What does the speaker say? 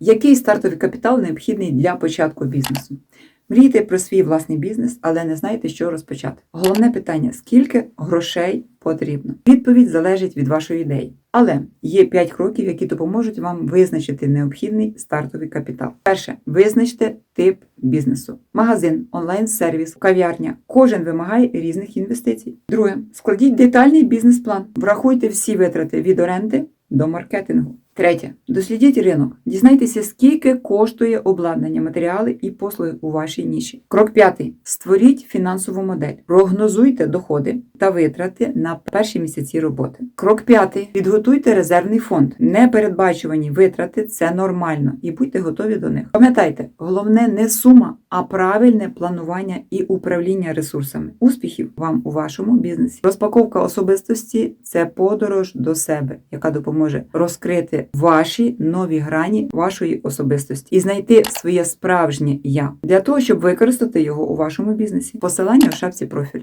Який стартовий капітал необхідний для початку бізнесу? Мрієте про свій власний бізнес, але не знаєте, що розпочати. Головне питання: скільки грошей потрібно? Відповідь залежить від вашої ідеї. Але є 5 кроків, які допоможуть вам визначити необхідний стартовий капітал. Перше, визначте тип бізнесу: магазин, онлайн-сервіс, кав'ярня. Кожен вимагає різних інвестицій. Друге, складіть детальний бізнес-план. Врахуйте всі витрати від оренди до маркетингу. Третє. Дослідіть ринок. Дізнайтеся, скільки коштує обладнання, матеріали і послуги у вашій ніші. Крок п'ятий. Створіть фінансову модель. Прогнозуйте доходи та витрати на перші місяці роботи. Крок п'ятий. Підготуйте резервний фонд. Непередбачувані витрати це нормально і будьте готові до них. Пам'ятайте, головне не сума, а правильне планування і управління ресурсами. Успіхів вам у вашому бізнесі. Розпаковка особистості це подорож до себе, яка допоможе розкрити ваші нові грані вашої особистості і знайти своє справжнє я для того, щоб використати його у вашому бізнесі. Посилання у шапці профіль.